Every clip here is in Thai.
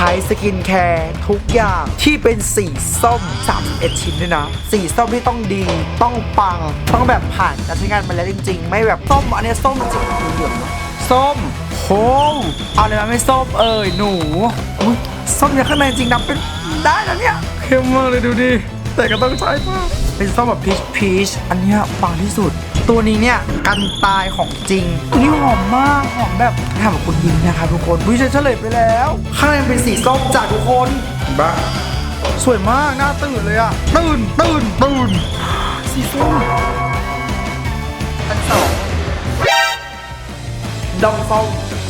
ช้สกินแคร์ทุกอย่างที่เป็นสีส้ม 31 ชิ้นด้วยนะ สีส้มที่ต้องดี ต้องปัง ต้องแบบผ่านการใช้งานมาแล้วจริง ๆ ไม่แบบส้ม อันนี้ส้มจริงเหลืองส้มโหเอาเลยมาไม่ส้มเอ่ยหนูส้มอย่างข้างในจริงนะเป็นได้นะเนี่ยเข้มมากเลยดูดิแต่ก็ต้องใช้มากเป็นส้มแบบพีชพีชอันเนี้ยปังที่สุด ตัวนี้เนี่ยกันตายของจริงตัวนี้หอมมากหอมแบบทำกับคุณยิงนะครับทุกคนวิจัยเฉลยไปแล้ว ข้างในเป็นสีส้มจากทุกคนเห็นปะสวยมากน่าตื่นเลยอะตื่นตื่นตื่นสีส้มอันสองดองส้ม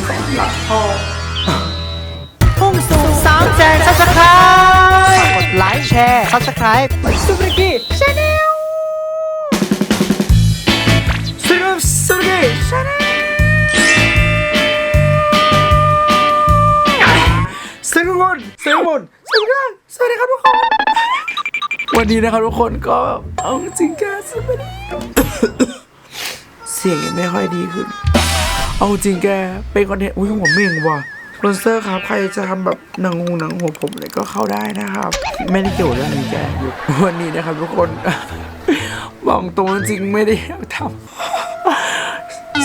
สองหลักทองพุ่งสู่สามแสนซับสไครต์กดไลค์แชร์ซับสไครป์สุริกี้ชาแนล ชาแนลสวัสดีทุกคนสวัสดีทุกคนสวัสดีครับสวัสดีครับทุกคน วันนี้นะครับทุกคนก็เอาจริงแกสวัสดีเสียงยังไม่ค่อยดีขึ้น เอาจริงแกเป็นคอนเทนต์อุ้ยหัวเม่งว่ะสปอนเซอร์ครับ ใครจะทำแบบหนังหูหนังหัวผมอะไรก็เข้าได้นะครับ ไม่ได้เกี่ยวเรื่องนี้แกวันนี้นะครับทุกคนบอกตรงจริงไม่ได้ทำ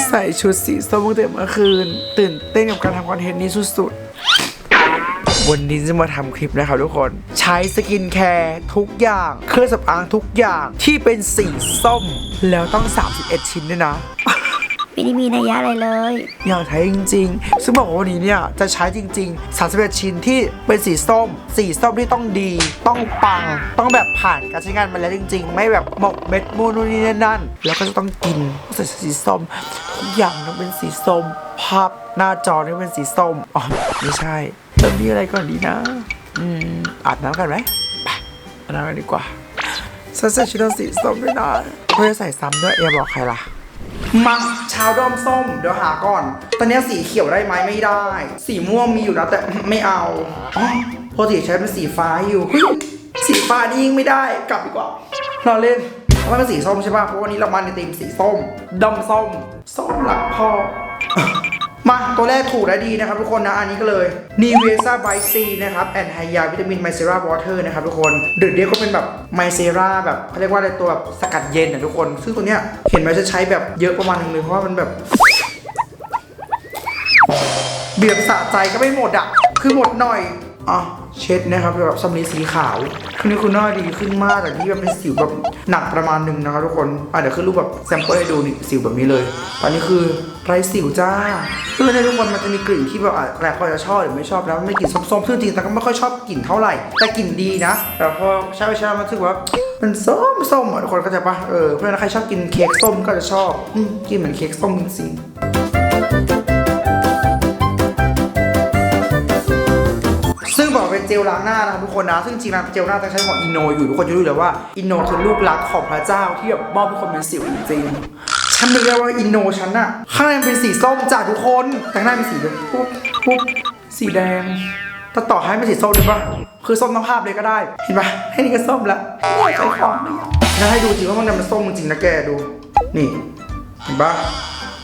ใส่ชุดสีส้มตั้งแต่เมื่อคืน ตื่นเต้นกับการทำคอนเทนต์นี้สุดๆ วันนี้จะมาทำคลิปนะครับทุกคน ใช้สกินแคร์ทุกอย่าง เครื่องสำอางทุกอย่างที่เป็นสีส้ม แล้วต้อง 31 ชิ้นด้วยนะ ไม่ได้มีนัยยะอะไรเลย อยากใช้จริงๆ ซึ่งบอกว่าวันนี้เนี่ยจะใช้จริงๆ31ชิ้นที่เป็นสีส้ม สีส้มที่ต้องดี ต้องปัง ต้องแบบผ่านการใช้งานมาแล้วจริง ๆ ไม่แบบหมกเม็ดมูนนู่นนี่นั่น แล้วก็จะต้องกินใส่สีส้มทุกอย่างต้องเป็นสีส้ม ภาพหน้าจอนี่เป็นสีส้ม อ๋อ ไม่ใช่เริ่มที่อะไรก่อนดีนะ อืม อาบน้ำกันไหมไปอาบน้ำกันดีกว่าฉันใส่ชุดสีส้มด้วยนะเพื่อใส่ซ้ำด้วยเอย่าบอกใครล่ะ มาเช้าดอมส้มเดี๋ยวหาก่อน ตอนนี้สีเขียวได้ไหมไม่ได้ สีม่วงมีอยู่แล้วแต่ไม่เอาอ๋อปกติใช้เป็นสีฟ้าอยู่เฮ้ยสีฟ้านี่ยิ่งไม่ได้กลับดีกว่าเราเล่นเพราะมันเป็นสีส้มใช่ป่ะเพราะวันนี้เรามาในธีมสีส้มดำส้มส้มหลักพ่อ มาตัวแรกถูกและดีนะครับทุกคนนะ อันนี้ก็เลย n i v e s a b i c นะครับแอนไฮยาวิตามินไมเซราวอเตอร์นะครับทุกคนหรือเรียกก็เป็นแบบไมเซราแบบเขาเรียกว่าอะไรตัวแบบสกัดเย็นนะทุกคน ซึ่งตัวเนี้ยเห็นไหมจะใช้แบบเยอะประมาณหนึงเลยเพราะว่ามันแบบ เบียบสะใจก็ไม่หมดอะ คือหมดหน่อยอะเช็ดนะครับแบบสำลีสีขาวคือนี่คือหน้าดีขึ้นมากแต่ที่แบบเป็นสิวแบบหนักประมาณหนึ่งนะครับทุกคนอะเดี๋ยวขึ้นรูปแบบแซมเปิลให้ดูนี่สิวแบบนี้เลย ตอนนี้คือ ไรสิวจ้าคือในทุกคนมันจะมีกลิ่นที่แบบอะหลายคนจะชอบหรือไม่ชอบแล้วไม่กลิ่นส้มๆซึ่งจริงๆแต่ก็ไม่ค่อยชอบกลิ่นเท่าไหร่ แต่กลิ่นดีนะ แต่พอใช้ไปใช้มารู้สึกว่ามันส้มส้มอะทุกคนเข้าใจปะเออเพราะฉะนั้นใครชอบกินเค้กส้มก็จะชอบกินเหมือนเค้กส้มจริงๆซึ่งบอกเป็นเจลล้างหน้านะครับทุกคนนะซึ่งจริงๆแล้วเจลหน้าจะใช้ของอินโนอยู่ทุกคนจะรู้เลยว่าอินโนคือลูกรักของพระเจ้าที่แบบมอบให้คนเป็นสิวจริง ฉันนึกได้ว่าอินโนฉันอะข้างในมันเป็นสีส้มจ้ะทุกคนแต่ข้างในเป็นสีแบบปุ๊บปุ๊บสีแดงถ้าต่อให้เป็นสีส้มเลยปะคือส้มทั้งภาพเลยก็ได้ เห็นปะให้นี่ก็ส้มละใช้ของไม่เอาแล้วให้ดูจริงว่ามันมันส้มจริงนะแกดู นี่ เห็นปะ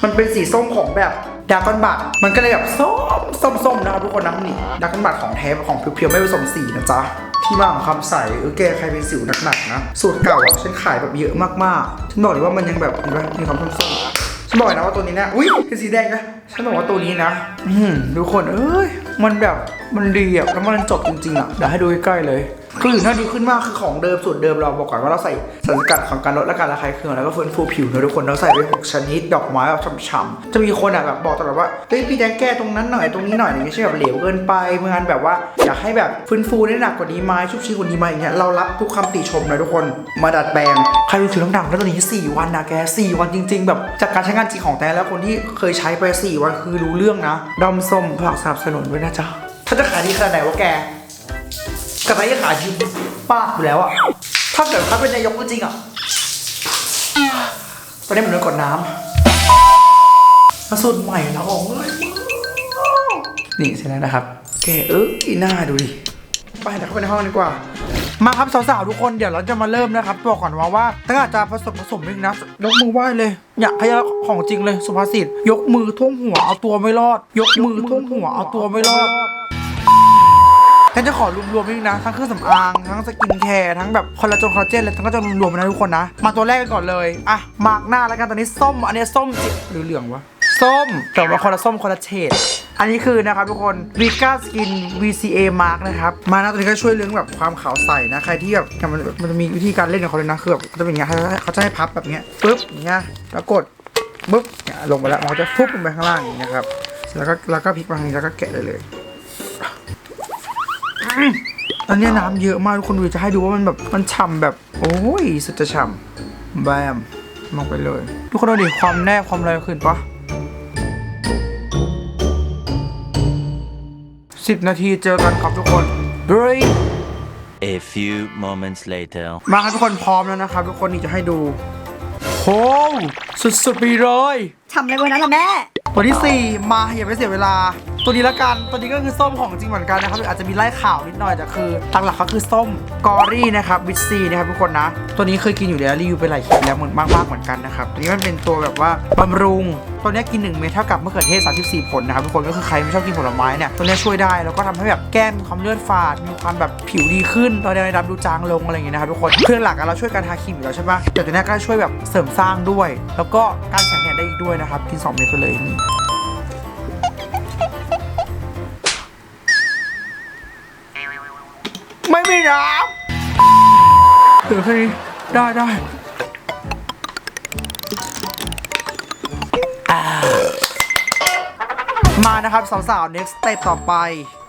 มันเป็นสีส้มของแบบดากอนบัตมันก็เลยแบบส้มส้มส้มนะครับทุกคนนะนี่ดากอนบัตของแท้ของเพียวๆไม่ผสมสีนะจ๊ะ ที่มาของคำใสเออแกใครเป็นสิวหนักๆนะ สูตรเก่าอะฉันขายแบบเยอะมากๆ ฉันบอกเลยว่ามันยังแบบมีความส้มๆฉันบอกเลยนะว่าตัวนี้นะอุ้ยเป็นสีแดงนะฉันบอกว่าตัวนี้นะ อืมทุกคนเอ้ยมันแบบมันดีอะแล้วมันจบจริงๆอะเดี๋ยวให้ดูใกล้ๆเลย คือหน้าดีขึ้นมากคือของเดิมสูตรเดิมเราบอกก่อนว่าเราใส่สารสกัดของการลดและการระคายเคืองแล้วก็ฟื้นฟูผิวนะทุกคนเราใส่ไปหกชนิดดอกไม้แบบฉ่ำๆจะมีคนอะแบบบอกตลอดว่าเฮ้ยพี่แดงแก้ตรงนั้นหน่อยตรงนี้หน่อยอย่างเงี้ยไม่ใช่แบบเหลวเกินไปเมื่องานแบบว่าอยากให้แบบฟื้นฟูได้หนักกว่านี้ไหมชุบชีกว่านี้ไหมอย่างเงี้ยเรารับทุกคำติชมนะทุกคนมาดัดแปลงใครเป็นสิวดังๆแล้วตอนนี้ 4 วันนะแก 4 วันจริง ๆ แบบจากการใช้งานจริงของแต่แล้วคนที่เคยใช้ไป 4 วันคือรู้เรื่องนะดอมส้มฝากสนับสนุนด้วยนะจ๊ะถ้าจะขายดีขนาดไหนวะแก กระไรจะขายยืมป้าอยู่แล้วอะถ้าเกิดเขาเป็นนายกจริงอะตอนนี้มันเดินกดน้ำมาสูตรใหม่แล้วโอ้ยนี่เสร็จแล้วนะครับ แกเอออีหน้าดูดิ ไปเดี๋ยวเข้าไปในห้องดีกว่า มาครับสาวๆทุกคนเดี๋ยวเราจะมาเริ่มนะครับบอกก่อนว่าว่าถ้าอาจจะผสมผสมนิดนะยกมือไหว้เลย อยากพยาของจริงเลยสุภาษิตยกมือท่วมหัวเอาตัวไม่รอด ยกมือท่วมหัวเอาตัวไม่รอด ฉันจะขอรวมๆนิดนึงนะ ทั้งเครื่องสำอาง ทั้งสกินแคร์ ทั้งแบบคอลลาจงคอลลาเจนเลยทั้งก็จะรวมๆนะทุกคนนะ มาตัวแรกกันก่อนเลย อะ มาร์กหน้าแล้วกันตอนนี้ส้ม อันนี้ส้มจิหรือเหลืองวะ ส้ม แต่ว่าคนละส้มคนละเฉดอันนี้คือนะครับทุกคน v i g a Skin VCA Mark นะครับ มานะตัวนี้ก็ช่วยเรื่องแบบความขาวใสนะ ใครที่แบบมันมันจะมีวิธีการเล่นของเขาเลยนะ คือแบบจะเป็นอย่างเงี้ยเขาจะให้พับแบบเนี้ยปึ๊บอย่างเงี้ยแล้วกดปึ๊บลงไปแล้วมันจะฟุบลงไปข้างล่างอย่างเงี้ยครับแล้วก็แล้วก็พลิกมาทางนี้แล้วก็แกะเลยเลย อันเนี้ยน้ำเยอะมากทุกคนดูจะให้ดูว่ามันแบบมันฉ่ำแบบ โอ้ยสุดจะฉ่ำแบมลงไปเลย ทุกคนดูดิความแนบความอะไรขึ้นปะสิบนาทีเจอกันครับทุกคนเฮ้ย A few moments later. มาครับทุกคนพร้อมแล้วนะครับทุกคนนี่จะให้ดูโหสุดๆไปเลยทำอะไรไว้นั้นล่ะแม่ตัวที่ 4 มาอย่าไปเสียเวลา ตัวนี้ละกัน ตัวนี้ก็คือส้มของจริงเหมือนกันนะครับ อาจจะมีไล่ข่าวนิดหน่อยแต่คือตังหลักก็คือส้มกอรี่นะครับวิตซีนะครับทุกคนนะ ตัวนี้เคยกินอยู่แล้วรีวิวไปหลายคลิปแล้วเหมือนมากๆเหมือนกันนะครับ ตัวนี้มันเป็นตัวแบบว่าบำรุง ตัวนี้กิน 1 เม็ดเท่ากับมะเขือเทศ 34 ผลนะครับทุกคนก็คือใครไม่ชอบกินผลไม้เนี่ยตัวนี้ช่วยได้แล้วก็ทำให้แบบแก้มมีความเลือดฝาด มีความแบบผิวดีขึ้นตัวนี้ดำดูจางลงอะไรอย่างเงี้ยนะครับทุกคนเพื่อนหลักอะเราช่วยการทาครีมอยู่แล้วใช่ปะแต่ตัวนี้ก็ช่วยแบบเสริมสร้างด้วย แล้วก็การแสงแดดได้อีกด้วยนะครับกินสองเม็ดไปเลยนี่ น้ำเดี๋ยวแค่นี้ได้ได้มานะครับสาวๆ next step ต่อไป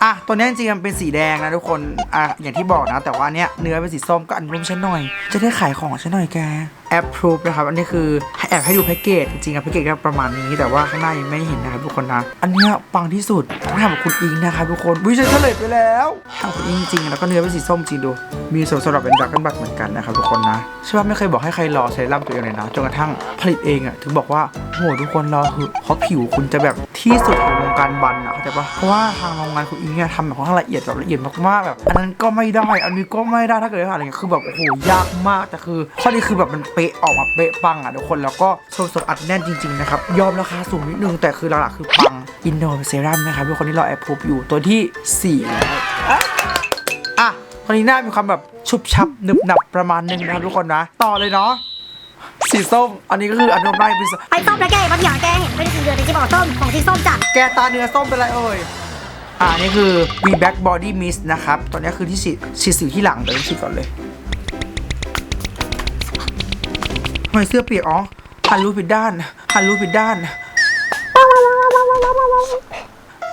อะตัวนี้จริงๆมันเป็นสีแดงนะทุกคนอะอย่างที่บอกนะ แต่ว่าเนี้ยเนื้อเป็นสีส้มก็อันนุ่มฉันหน่อย จะได้ขายของฉันหน่อยแกแอปพรูฟนะครับ อันนี้คือแอบให้ดูแพ็กเกจจริงๆอะแพ็กเกจก็ประมาณนี้แต่ว่าข้างหน้ายังไม่เห็นนะครับทุกคนนะ อันนี้ปังที่สุดต้องทำกับคุณอิงนะครับทุกคนวิฉันเฉลยไปแล้วทำคุณอิงจริงๆแล้วก็เนื้อเป็นสีส้มจริงดู มีส่วนสำหรับเป็นดักกันบัตเหมือนกันนะครับทุกคนนะใช่ว่าไม่เคยบอกให้ใครรอเซรั่มตัวเองเลยนะจนกระทั่งผลิตเองอะถึงบอกว่าโหทุกคนรอคือเพราะผิวคุณจะแบบที่สุดของวงการบันอะเข้าใจปะเพราะว่าทางโรงงานคุณอิงนี่ยทำแบบค่อนข้างละเอียดแบบละเอียดมากๆแบบอันนั้นก็ไม่ได้ อันนี้ก็ไม่ได้ถ้าเกิดว่าอะไรเงี้ยคือแบบโอ้โหยากมากแต่คือ ข้อดีคือแบบมันเป๊ะออกมาเป๊ะปังอะทุกคนแล้วก็ส่วนผสมอัดแน่นจริงๆนะครับยอมราคาสูงนิดนึงแต่คือหลักๆคือปังอินโนเซรั่มนะครับทุกคนที่เราแอบพบอยู่ตัวที่สี่แล้วอะอะตอนนี้หน้ามีความแบบชุบชับหนึบหนับประมาณนึงนะครับทุกคนนะ ต่อเลยเนาะสีส้ม อันนี้ก็คืออันนมได้เป็นสีไปส้มแล้วแกบางอย่างแกเห็นเป็นสีเหลืองแต่ที่บอกส้มของสีส้มจ้ะแกตาเนื้อส้มเป็นไรเอ่ย อ่านี่คือ V Back Body Mist นะครับ ตอนนี้คือที่ฉีดฉีดสิวที่หลังเดี๋ยวฉีดก่อนเลยทำไมเสื้อเปียกอ๋อหันรูปผิดด้านหันรูปผิดด้าน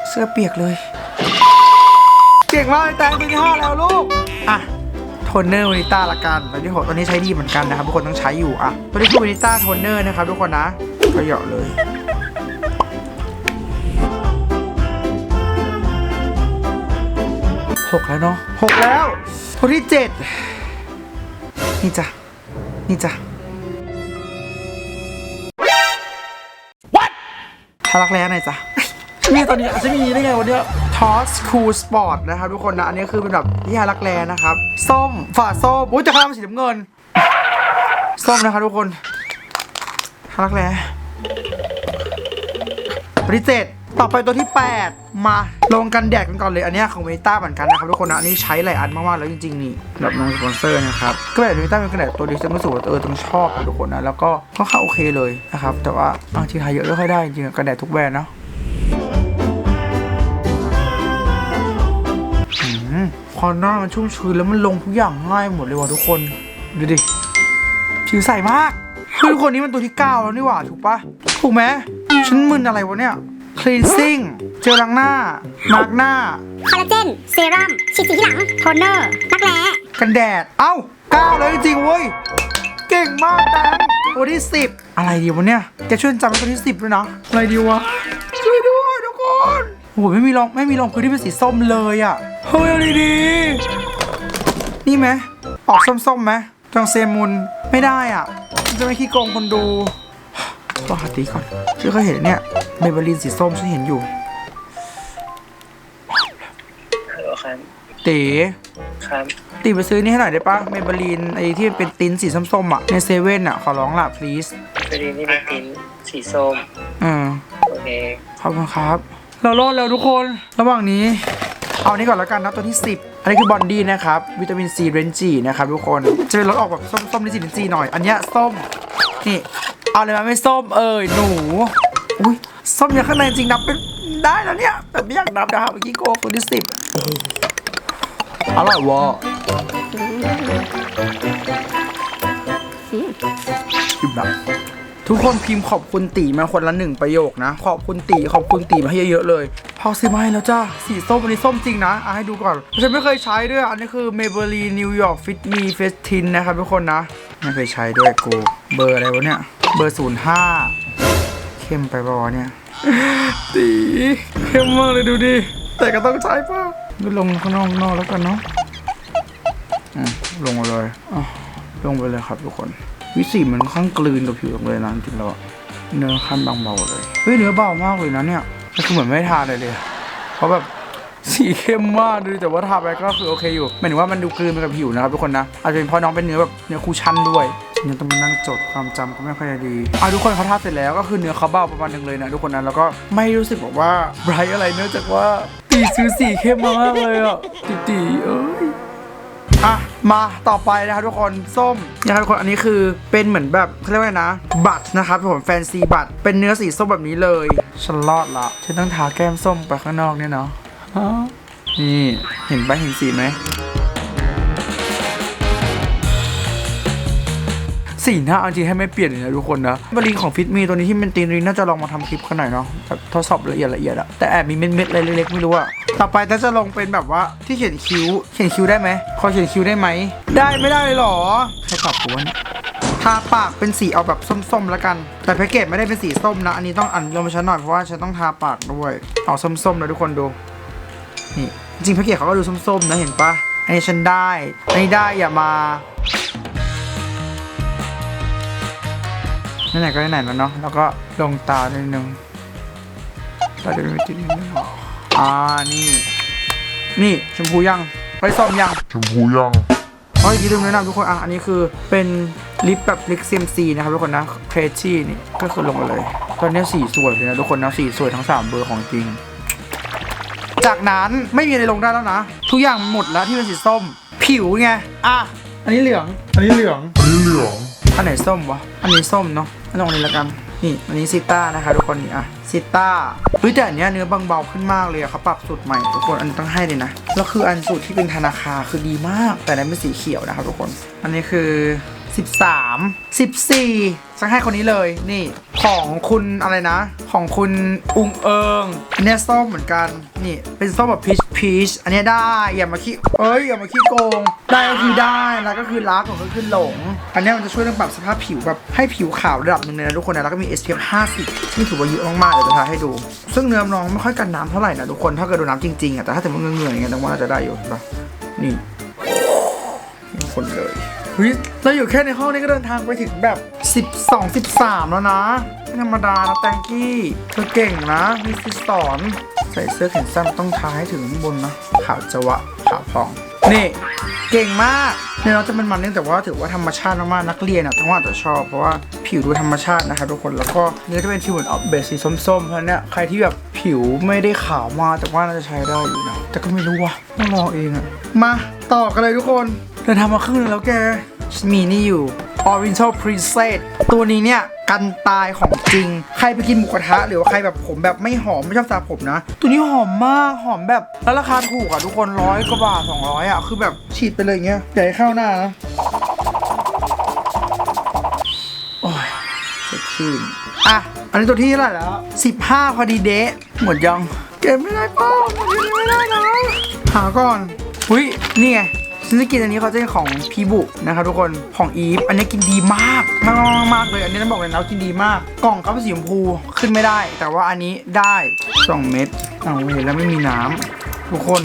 เสื้อเปียกเลยเก่งมากเลยแตงตัวที่ห้าแล้วลูก อะโทนเนอร์วานิต้าละกันตัวที่หกตัวนี้ใช้ดีเหมือนกันนะครับทุกคนต้องใช้อยู่อะตัวนี้คือวานิต้าโทนเนอร์นะครับทุกคนนะก็เหยาะเลย หกแล้วเนาะหกแล้วตัวที่เจ็ดนี่จ้ะ นี่จ้ะ What ทารักแร้หน่อยจ้ะนี่ตอนนี้อาจจะมีได้ไงวันเนี้ย Toss Cool Sport นะครับทุกคนนะ อันนี้คือเป็นแบบที่ฮารักแร้นะครับ ส้มฝาส้มอุ้ยแต่ข้างล่างเป็นสีน้ำเงิน ส้มนะครับทุกคนฮารักแร้ตัวที่เจ็ด ต่อไปตัวที่ 8 มาลงกันแดดกันก่อนเลยอันนี้ของเวนิต้าเหมือนกันนะครับทุกคนนะอันนี้ใช้หลายอันมากๆแล้วจริงๆนี่แบบน้องสปอนเซอร์นะครับก็แบบเวนิต้าเป็นกันแดดตัวดีซึ่งรู้สึกว่าเออต้องชอบทุกคนนะแล้วก็ค่อนข้าโอเคเลยนะครับแต่ว่าบางทีทาเยอะไม่ค่อยได้จริงๆกันแดดทุกแบรนด์เนาะอืมพอหน้ามันชุ่มชื้นแล้วมันลงทุกอย่างง่ายหมดเลยว่ะทุกคนดูดิผิวใสมากคือทุกคนนี้มันตัวที่ 9 แล้วนี่หว่าถูกปะถูกไหมฉันมึนอะไรวะเนี่ย cleansing เจลล้างหน้า มาร์กหน้า คอลลาเจน เซรั่มฉีดสีที่หลัง โทนเนอร์รักแร้กันแดด เอ้า9แล้วจริงๆเว้ย เก่งมากแตงตัวที่ 10 อะไรดีวะเนี่ย แกช่วยจำตัวที่ 10ด้วยนะ อะไรดีวะ ช่วยด้วยทุกคน โอ้โหไม่มีรองไม่มีรองพื้นที่เป็นสีส้มเลยอะ เฮ้ยเอาดีๆนี่ไหมออกส้มๆไหมจังเซมุนไม่ได้อะ จะไม่ขี้โกงคนดูก็หาตีก่อนฉันเคยเห็นเนี่ย เบเบอรีนสีส้มฉันเห็นอยู่ ฮัลโหลครับเต๋ครับตีไปซื้อนี่ให้หน่อยได้ปะเมเบลีนไอ้ที่เป็นติ้นสีส้มๆอะ ในเซเว่นอะ ขอร้องล่ะ please พอดีนี่เป็นติ้นสีส้ม อืม โอเค ขอบคุณครับ เรารอดแล้วทุกคน ระหว่างนี้ เอาอันนี้ก่อนแล้วกันนะตัวที่ 10 อันนี้คือบอนดี้นะครับ วิตามินซีเรนจีนะครับทุกคน จะเป็นรสออกแบบส้มส้มนิสิเรนจีหน่อย อันเนี้ยส้ม นี่ เอาเลยมาไม่ส้มเอ่ยหนูอุ้ย ส้มอย่างข้างในจริงนับเป็นได้แล้วเนี่ย แต่ไม่อยากนับนะครับเมื่อกี้โกตัวที่สิบโอ้โหอร่อยวะอิ่มแบบทุกคนพิมพ์ขอบคุณตีมาคนละหนึ่งประโยคนะ ขอบคุณตีขอบคุณตีมาให้เยอะๆเลยพอซื้อมาให้แล้วจ้าสีส้มอันนี้ส้มจริงนะอะให้ดูก่อนฉันไม่เคยใช้ด้วย อันนี้คือ Maybelline New York Fit Me Face Tint นะครับทุกคนนะ ไม่เคยใช้ด้วยกู เบอร์อะไรวะเนี่ย เบอร์ 05 เข้มไปปะวะเนี่ยตีเข้มมากเลยดูดิ แต่ก็ต้องใช้ป่ะไปลงข้างนอกข้างนอกแล้วกันเนาะอืมลงมาเลยอะลงไปเลยครับทุกคน วิสีมันค่อนข้างกลืนกับผิวเลยนะจริงๆแล้วอะเนื้อขั้นบางเบาเลยเฮ้ยเนื้อเบามากเลยนะเนี่ยแต่คือเหมือนไม่ทาเลยเลยเพราะแบบสีเข้มมากดูแต่ว่าทาไปก็คือโอเคอยู่หมายถึงว่ามันดูกลืนไปกับผิวนะครับทุกคนนะอาจจะเป็นเพราะน้องเป็นเนื้อแบบเนื้อคูชั่นด้วย ยังต้องมานั่งจดความจำก็ไม่ค่อยจะดีอะทุกคนเขาทาเสร็จแล้วก็คือเนื้อเขาเบาประมาณหนึงเลยนะทุกคนนะแล้วก็ไม่รู้สึกแบบว่าไบรท์อะไรเนื่องจากว่าตีซื้อสีเข้มมามากเลยอะตีตีเอ้ยอะมาต่อไปนะครับทุกคนส้มนะครับทุกคนอันนี้คือเป็นเหมือนแบบเขาเรียกว่านะ บัตรนะครับผมแฟนซีบัตรเป็นเนื้อสีส้มแบบนี้เลยฉันรอดละฉันต้องทาแก้มส้มไปข้างนอกเนี่ยเนาะฮะนี่เห็นปะเห็นสีไหม สีหน้าเอาจริงให้ไม่เปลี่ยนเลยนะทุกคนนะบริงของฟิตมีตัวนี้ที่เป็นตีนริงน่าจะลองมาทำคลิปกันหน่อยเนาะทดสอบละเอียดละเอียดอะแต่แอบมีเม็ดๆอะไรเล็กๆไม่รู้อะต่อไปน่าจะลงเป็นแบบว่าที่เขียนคิ้ว เขียนคิ้วได้ไหมขอเขียนคิ้วได้ไหมได้ไม่ได้เลยหรอใครตอบกูวะเนี่ยทาปากเป็นสีเอาแบบส้มๆแล้วกัน แต่แพ็กเกจไม่ได้เป็นสีส้มนะ อันนี้ต้องอ่านลงมาชั้นหน่อยเพราะว่าฉันต้องทาปากด้วยเอาส้มๆนะทุกคนดูนี่จริงแพ็กเกจเขาก็ดูส้มๆนะเห็นปะอันนี้ฉันได้ อันนี้ได้อย่ามา ไหนๆก็ไหนๆแล้วเนาะแล้วก็ลงตานิดนึงตาจะไม่ติดนิดนึงอ่านี่ นี่ชมพูยังไปส้มยังชมพูยังเฮ้ยอย่าลืมแนะนำทุกคนอะอันนี้คือเป็นลิปแบบลิปเซียมซีนะครับทุกคนนะเครชี่นี่ก็คือลงมาเลย ตอนนี้สีสวยเลยนะทุกคนนะสีสวยทั้ง 3 เบอร์ของจริง จากนั้นไม่มีอะไรลงได้แล้วนะ ทุกอย่างหมดแล้วที่เป็นสีส้ม ผิวไงอะอันนี้เหลือง อันนี้เหลือง อันนี้เหลือง อันไหนส้มวะ อันนี้ส้มเนาะ อันลองนี้ละกัน นี่ อันนี้ซิต้านะคะทุกคนนี่อะซิต้าเฮ้ยแต่อันเนี้ยเนื้อบางเบาขึ้นมากเลยอะเขาปรับสูตรใหม่ทุกคนอันต้องให้เลยนะ แล้วคืออันสูตรที่เป็นธนาคารคือดีมาก แต่นั้นเป็นสีเขียวนะครับทุกคน อันนี้คือ 13 14จะให้คนนี้เลยนี่ของคุณอะไรนะ ของคุณอุงเอิงอันเนี้ยส้มเหมือนกันนี่เป็นส้มแบบพีชพีชอันนี้ได้อย่ามาขี้เอ้ยอย่ามาขี้โกง ได้ก็คือได้แล้วก็คือรักของก็คือหลง อันนี้มันจะช่วยเรื่องปรับสภาพผิวแบบให้ผิวขาวระดับหนึ่งเลยนะทุกคนนะแล้วก็มี SPF 50นี่ถือว่าเยอะมากๆเดี๋ยวจะทาให้ดู ซึ่งเนื้อน้องไม่ค่อยกันน้ำเท่าไหร่นะทุกคนถ้าเกิดโดนน้ำจริงๆอะแต่ถ้าถึงว่าเงื่อๆอย่างเงี้ยต้องว่าจะได้อยู่เห็นปะนี่คนเลย ฮ้ยเราอยู่แค่ในห้องนี้ก็เดินทางไปถึงแบบ 12 13 แล้วนะไม่ธรรมดานะแตงกี้เธอเก่งนะมีสิสอน ใส่เสื้อแขนสั้นต้องทาให้ถึงข้างบนนะขาวจวะขาวพอง นี่ เก่งมากเนี่ยเราจะเป็นมันเนื่องแต่ว่าถือว่าธรรมชาติมากๆนักเรียนอะต้องว่าจะชอบเพราะว่าผิวดูธรรมชาตินะครับทุกคนแล้วก็เนื้อจะเป็นฟิวเหมือนออกเบสสีส้มๆเพราะเนี่ยใครที่แบบผิวไม่ได้ขาวมากแต่ว่าน่าจะใช้ได้อยู่นะแต่ก็ไม่รู้ว่ะต้องลองเองอะมาต่อกันเลยทุกคน เดินทางมาครึ่งหนึงแล้วแกมีนี่อยู่ Oriental Princess ตัวนี้เนี่ย กันตายของจริง ใครไปกินหมูกระทะ หรือว่าใครแบบผมแบบไม่หอม ไม่ชอบสระผมนะ ตัวนี้หอมมากหอมแบบ แล้วราคาถูกอะ ทุกคนร้อยกว่าบาท200อะ คือแบบฉีดไปเลยอย่างเงี้ยอย่าให้เข้าหน้านะโอ้ยสดชื่นอะ อันนี้ตัวที่เท่าไหร่แล้ว15พอดีเดะหมดยัง เก็บไม่ได้ป้าหมดยังไม่ได้นะหาก่อนอุ้ยนี่ไง ฉันจะกินอันนี้เขาจะเป็นของพีบุนะครับทุกคนของอีฟอันนี้กินดีมากมากมากมากเลยอันนี้ต้องบอกเลยนะกินดีมาก กล่องเขาเป็นสีชมพูขึ้นไม่ได้ แต่ว่าอันนี้ได้ 2 เม็ดอ้าวเห็นแล้วไม่มีน้ำทุกคน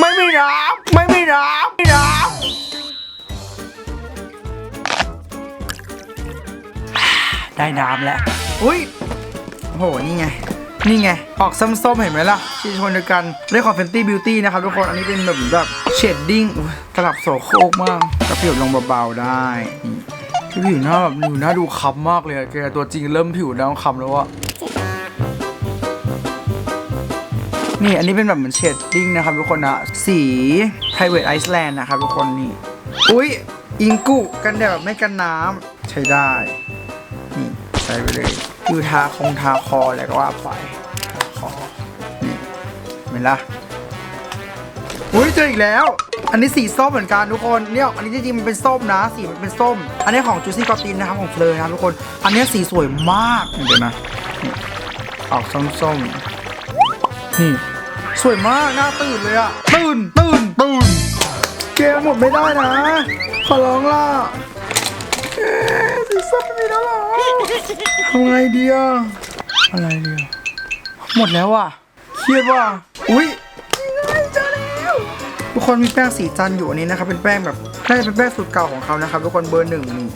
ไม่มีน้ำไม่มีน้ำไม่มีน้ำได้น้ำแล้วอุ้ย โห นี่ไง นี่ไง ออกส้มๆ เห็นไหมล่ะชีชนเดียวกันเรื่องของเฟนตี้บิวตี้นะครับทุกคน อันนี้เป็นแบบแบบเชดดิ้งสลับโสโครกมากกระเพียบลงเบาๆ ได้นี่ผิวหน้าแบบผิวหน้าดูค้ำมากเลยแกตัวจริงเริ่มผิวดำค้ำแล้วอะนี่อันนี้เป็นแบบเหมือนเชดดิ้งนะครับทุกคนนะสี Private Iceland นะครับทุกคนนี่ อุ๊ยอิงกุกันแดดแบบไม่กันน้ำใช้ได้ นี่ ใช้ไปเลย อยู่ทาคงทาคออะไรก็ว่าไปทาคอนี่เห็นละอุ้ยเจออีกแล้ว อันนี้สีส้มเหมือนกันทุกคนเนี่ยอันนี้จริงๆมันเป็นส้มนะสีมันเป็นส้ม อันนี้ของจูซี่กอตินนะครับของเฟลนะครับทุกคน อันนี้สีสวยมากเดี๋ยวนะนี่ออกส้มๆนี่สวยมากหน้าตื่นเลยอะตื่นตื่นตื่นเกมหมดไม่ได้นะ ขอร้องล่ะะสีส้มไม่มีแล้วเหรอทำไงดีอะอะไรดีอะหมดแล้วอะเครียดว่ะอุ๊ยเจอแล้วทุกคนมีแป้งสีจันทร์อยู่อันนี้นะครับเป็นแป้งแบบน่าจะเป็นแป้งสูตรเก่าของเขานะครับทุกคนเบอร์หนึ่งนี่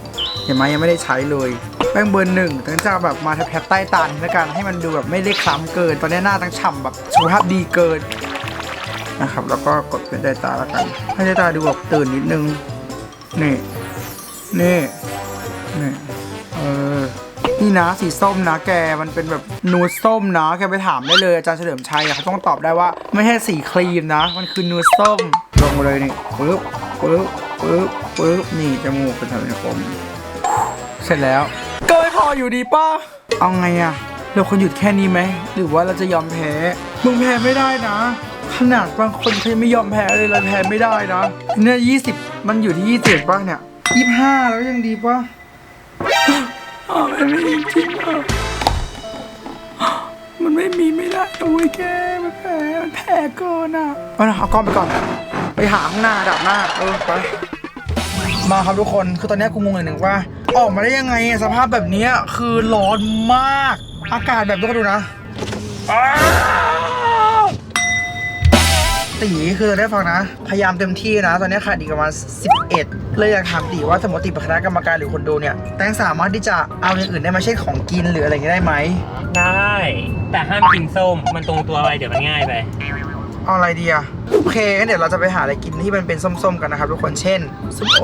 เห็นไหมยังไม่ได้ใช้เลย แป้งเบอร์หนึ่งแต่จะแบบมาแทบๆใต้ตาแล้วกันให้มันดูแบบไม่ได้คล้ำเกิน ตอนนี้หน้าตั้งฉ่ำแบบสุขภาพดีเกินนะครับแล้วก็กดเป็นใต้ตาแล้วกันให้ใต้ตาดูแบบตื่นนิดนึงนี่นี่ นี่เออนี่นะสีส้มนะแกมันเป็นแบบนูดส้มนะแกไปถามได้เลยอาจารย์เฉลิมชัยอะเขาต้องตอบได้ว่า ไม่ใช่สีครีมนะ มันคือนูดส้มลงมาเลยนี่ปึ๊บปึ๊บปึ๊บปึ๊บนี่จมูกเป็นทางคมเสร็จแล้วก็ไม่พออยู่ดีป่ะเอาไงอะเราควรหยุดแค่นี้ไหมหรือว่าเราจะยอมแพ้มึงแพ้ไม่ได้นะ ขนาดบางคนเขายังไม่ยอมแพ้เลยเราแพ้ไม่ได้นะเนี่ยยี่สิบมันอยู่ที่ยี่สิบป่ะเนี่ยยี่ห้าแล้วยังดีป่ะ อ๋อมันไม่มีจริงเหรอมันไม่มีไม่ได้โอ้ยแกมันแพ้มันแพ้เกินอะเอานะเอากล้องไปก่อน ไปหาข้างหน้าดับหน้าเออไป มาครับทุกคนคือตอนนี้กูงงอย่างหนึ่งว่า ออกมาได้ยังไงอะสภาพแบบเนี้ยคือร้อนมาก อากาศแบบทุกคนดูนะอ้าว ตีคือได้ฟังนะ พยายามเต็มที่นะ ตอนนี้ขาดอีกประมาณ11 เลยอยากถามตีว่าสมมติเป็นคณะกรรมการหรือคนดูเนี่ย แตงสามารถที่จะเอาอย่างอื่นได้ไหมาเช่นของกินหรืออะไรอย่างเงี้ยได้ไหม ได้ แต่ห้ามกินส้ม มันตรงตัวไปเดี๋ยวมันง่ายไป เอาอะไรดีอะโอเคงั้นเดี๋ยวเราจะไปหาอะไรกินที่มันเป็นส้มๆกันนะครับทุกคน เช่นส้มโอ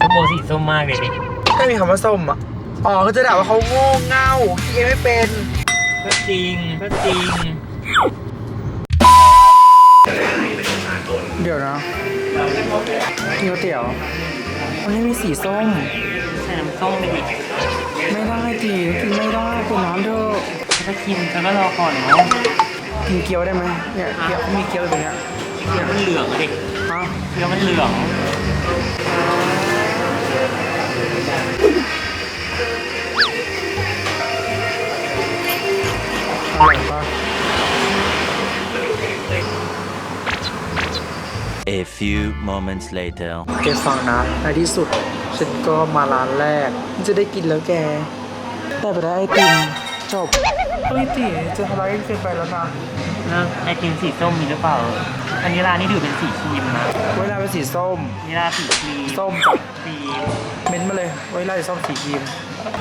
ส้มโอสีส้มมากเลยดิไม่มีคำว่าส้มอะอ๋อคือจะด่าว่าเขาโง่เง่ากินไม่เป็น ก็จริง ก็จริง เดี๋ยวนะกินก๋วยเตี๋ยววันนี้มีสีส้ม ใส่น้ำส้มไปดิไม่ได้จีกินไม่ได้กินน้ำเถอะถ้ากินฉันก็รอก่อนเนาะกินเกี๊ยวได้ไหมเนี่ยเกี๊ยวมีเกี๊ยวอยู่ตรงเนี้ยเดี๋ยวมันเหลืองอะดิฮะเดี๋ยวมันเหลืองอร่อยปะ A few moments later. แกฟังนะในที่สุด ฉันก็มาร้านแรกจะได้กินแล้วแกได้ไปได้ไอติมจบเฮ้ยตีจะทำอะไรายเกินไปแล้วนะแล้วไอติมสีส้มมีหรือเปล่า อันนี้ร้านนี้ถือเป็นสีครีมนะเวลาเป็นสีส้ม นี่ร้านสีครีมส้มจ้ะ ครีมเม้นต์มาเลยไว้ไล่ส้มสีครีม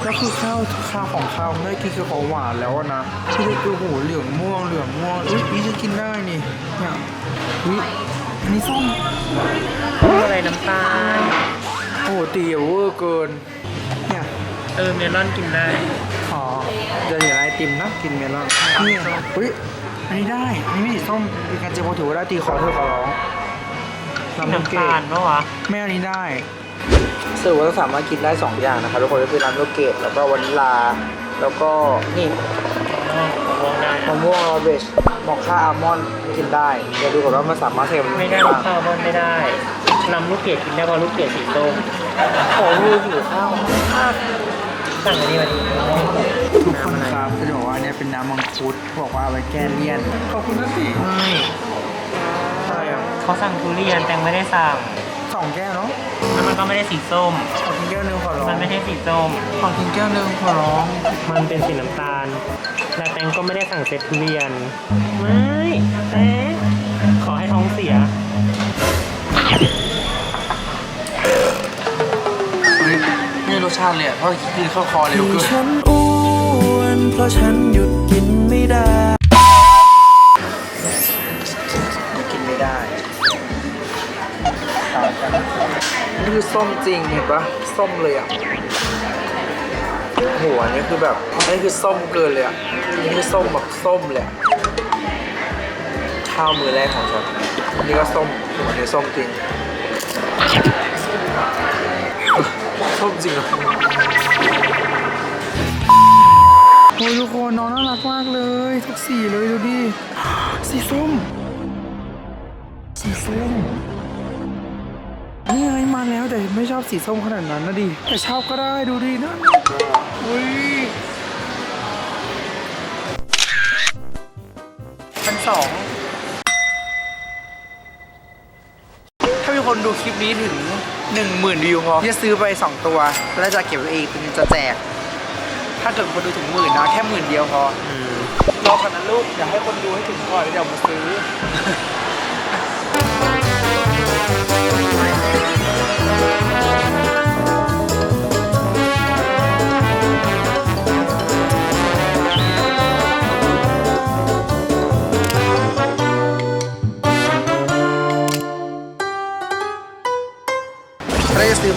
แล้วคือข้าวข้าวของข้าวไม่ได้กินคือของหวานแล้วอะนะที่ได้คือโหเหลืองม่วงเหลืองม่วงอุ้ยนี่จะกินได้นี่เนี่ยอุ้ย อันนี้ส้มอะไรน้ำตาล โอ้โหตีอย่าเวอร์เกิน เนี่ย เออเมลอนกินได้ อ๋อเดี๋ยวเดี๋ยวไอติมนะกินเมลอนนี่อุ้ย อันนี้ได้ อันนี้ไม่สีส้มเป็นการเจอโพถือว่าได้ตีขอเธอขอร้องน้ำมันเกน้ำตาลปะวะ ไม่อันนี้ได้สรุปว่าสามารถกินได้2อย่างนะครับทุกคนก็คือน้ำโลเกตแล้วก็วานิลลา แล้วก็นี่ มะม่วงได้มะม่วงลาเบชมอคค่าอัลมอนด์กินได้เดี๋ยวดูก่อนว่ามันสามารถใส่กับไม่ได้ลูกข้าวบอนไม่ได้นำลูกเกดกินได้เพราะลูกเกดสีส้มขอรูหิวข้าวสั่งอันนี้มาดิทุกคนครับจะบอกว่าอันเนี้ยเป็นน้ำมังคุดบอกว่าเอาไว้แก้เลี่ยนขอบคุณนะสิไม่อะไรอะเขาสั่งทุเรียนแต่ไม่ได้สั่งสองแก้วเนาะแล้วมันก็ไม่ได้สีส้มขอกินแก้วหนึงขอร้องมันไม่ใช่สีส้มขอกินแก้วหนึงขอร้อง มันเป็นสีน้ำตาลและแตงก็ไม่ได้สั่งเซตทุเรียน ไม่แตงขอให้ท้องเสีย นี่รสชาติเลยอะเพราะกินเข้าคอเร็วเกินฉันอ้วนเพราะฉันหยุดกินไม่ได้กินไม่ได้ตามใจนี่คือส้มจริงเห็นปะส้มเลยอะ หัวนี่คือแบบนี่คือส้มเกินเลยอะนี่คือส้มแบบส้มเลยอะข้าวมือแรกของฉันนี่ก็ส้มอันนี้ส้มจริงส้มจริงเหรอโอ้ยทุกคนน้องน่ารักมากเลย ทุกสีเลยดูดิสีส้ม สีส้มนี่ไงมาแล้วแต่ไม่ชอบสีส้มขนาดนั้นนะดิแต่ชอบก็ได้ดูดินะ สองถ้ามีคนดูคลิปนี้ถึงหนึ่งหมื่นวิวพอจะซื้อไปสองตัว แล้วจะเก็บไว้เองเป็นจะแจก ถ้าเกิดคนดูถึงหมื่นนะ แค่หมื่นเดียวพออรอก่อนนะลูกอยากให้คนดูให้ถึงก่อนแล้วเดี๋ยวมาซื้อ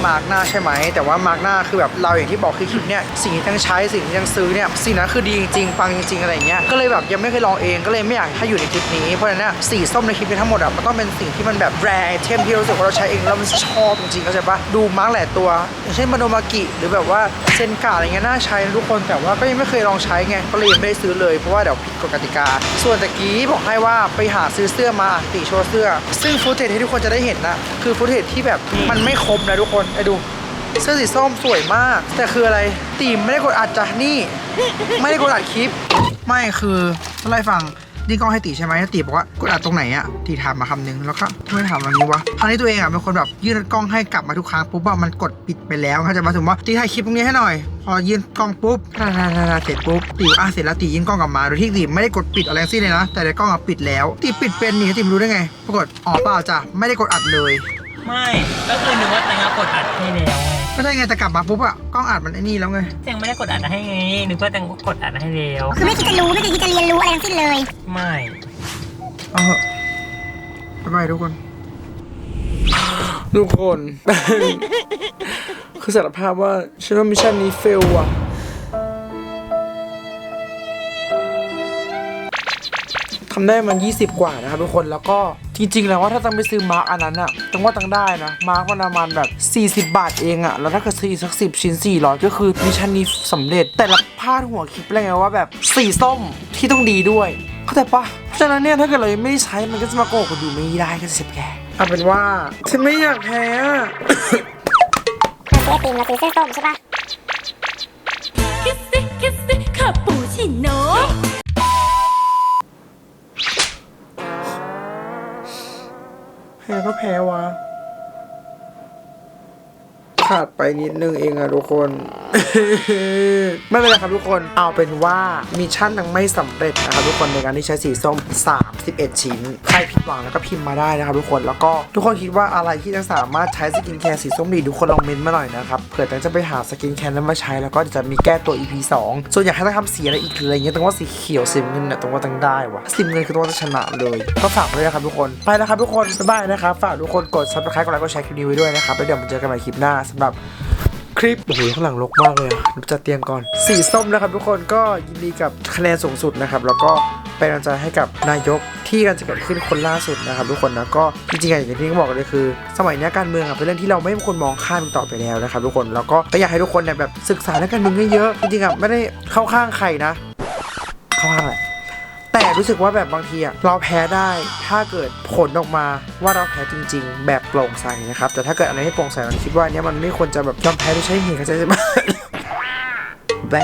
มาร์กหน้าใช่ไหม แต่ว่ามาร์กหน้าคือแบบเราอย่างที่บอกคือคลิปเนี้ยสิ่งที่ต้องใช้สิ่งที่ต้องซื้อเนี่ยสิ่งนั้นคือดีจริงๆปังจริงๆอะไรเงี้ยก็เลยแบบยังไม่เคยลองเองก็เลยไม่อยากให้อยู่ในคลิปนี้เพราะฉะนั้นสีส้มในคลิปนี้ทั้งหมดอะมันต้องเป็นสิ่งที่มันแบบแรไอเทมที่เรารู้สึกว่าเราใช้เองแล้วมันชอบจริงๆเข้าใจปะดูมาร์กหลายตัว อย่างเช่นมโนมากิหรือแบบว่าเซนกาอะไรเงี้ยน่าใช้ทุกคนแต่ว่าก็ยังไม่เคยลองใช้ไงก็เลยยังไม่ได้ซื้อเลยเพราะว่าเดี๋ยวผิดกฎกติกา ส่วนตะกี้บอกให้ว่าไปหาซื้อเสื้อมาติโชว์เสื้อ ซึ่งฟุตเทจที่ทุกคนจะได้เห็นนะคือฟุตเทจที่แบบมันไม่คมนะทุกคนไอ้ดู เสื้อสีส้มสวยมาก แต่คืออะไรตีมไม่ได้กดอัดจ้ะนี่ ไม่ได้กดอัดคลิป ไม่คืออะไรฟังนี่กล้องให้ตีใช่ไหมตีบอกว่ากดอัดตรงไหนอะตีถามมาคำนึงแล้วก็ทำไมถามแบบนี้วะคราวนี้ตัวเองอะเป็นคนแบบยื่นกล้องให้กลับมาทุกครั้งปุ๊บว่ามันกดปิดไปแล้วเขาจะมาถึงว่าตีถ่ายคลิปตรงนี้ให้หน่อย พอยื่นกล้องปุ๊บทาทาทาทาเสร็จปุ๊บตีอะเสร็จแล้วตียื่นกล้องกลับมาโดยที่ตีไม่ได้กดปิดอะไรทั้งสิ้นเลยนะแต่ในกล้องอะปิดแล้วตีปิดเป็นนี่ตีรู้ได้ไงปรากฏอ๋อเปล่าจ้ะไม่ได้กดอัดเลย ไม่ก็คือนึกว่าแตงกดอัดให้แล้วก็ได้ไงแต่กลับมาปุ๊บอะกล้องอัดมันไอ้นี่แล้วไง แตงไม่ได้กดอัดให้ไงนึกว่าแตงกดอัดให้แล้วคือไม่คิดจะรู้ไม่เคยคิดจะเรียนรู้อะไรทั้งสิ้นเลยไม่เอาเหอะบ๊ายบายทุกคน ทุกคน คือสารภาพว่าฉันว่ามิชชั่นนี้เฟลว่ะ ทำได้มัน 20 กว่านะครับทุกคนแล้วก็จริงๆ แล้วว่าถ้าตังไปซื้อมาร์กอันนั้นอะตังว่าตังได้นะมาร์กมันประมาณแบบ 40 บาทเองอะแล้วถ้าเกิดซื้ออีกสัก10ชิ้น 400 ก็คือมิชชั่นนี้สำเร็จ แต่ละพาดหัวคลิปอะไรไงว่าแบบสีส้มที่ต้องดีด้วยเข้าใจปะเพราะฉะนั้นเนี่ยถ้าเกิดเรายังไม่ได้ใช้มันก็จะมาโกหกคนดูไม่ได้ก็จะเสียแกเอาเป็นว่าฉันไม่อยากแพ้อะเราซื้อไอติมเราซื้อเสื้อส้มใช่ปะคิสซิคิสซิคาปูชิโน่ แพ้ก็แพ้วะ ขาดไปนิดนึงเองอะทุกคน ไม่เป็นไรครับทุกคนเอาเป็นว่ามิชชั่นยังไม่สำเร็จนะครับทุกคนในการที่ใช้สีส้ม 31 ชิ้น ใครผิดหวังแล้วก็พิมพ์มาได้นะครับทุกคนแล้วก็ทุกคนคิดว่าอะไรที่จะสามารถใช้สกินแคร์สีส้มดีทุกคนลองเมนต์มาหน่อยนะครับเผื่อแตงจะไปหาสกินแคร์แล้วมาใช้แล้วก็เดี๋ยวจะมีแก้ตัว EP 2 ส่วนอยากให้ตั้งทำสีอะไรอีกหรืออะไรเงี้ยตั้งว่าสีเขียวสีเงินเนี่ยตั้งว่าตั้งได้วะสีเงินคือตั้งว่าจะชนะเลย ก็ฝากไว้ด้วยนะครับทุกคนไปแล้วครับทุกคนบ๊ายบายนะครับฝากทุกคนกด subscribe กดไลค์กดแชร์คลิปนี้ไว้ด้วยนะครับแล้วเดี๋ยวมาเจอกันใหม่คลิปหน้าสำหรับคลิปโอ้โหข้างหลังรกมากเลยอะดูจัดเตรียงก่อน สีส้มนะครับทุกคนก็ยินดีกับคะแนนสูงสุดนะครับ แล้วก็เป็นกำลังใจให้กับนายกที่กำลังจะเกิดขึ้นคนล่าสุดนะครับ ทุกคนนะก็จริงๆอย่างที่เขาบอกเลยคือ สมัยนี้การเมืองเป็นเรื่องที่เราไม่ควรมองข้ามต่อไปแล้วนะครับ ทุกคนแล้วก็อยากให้ทุกคนเนี่ยแบบศึกษาเรื่องการเมืองเยอะๆจริงๆอะไม่ได้เข้าข้างใครนะเข้าข้างแหละ แต่รู้สึกว่าแบบบางทีอะเราแพ้ได้ ถ้าเกิดผลออกมาว่าเราแพ้จริง ๆ แบบโปร่งใสนะครับแต่ถ้าเกิดอะไรไม่โปร่งใสเราคิดว่าเนี้ยมันไม่ควรจะแบบยอมแพ้ด้วยใช้เหตุเข้าใจไหมแบ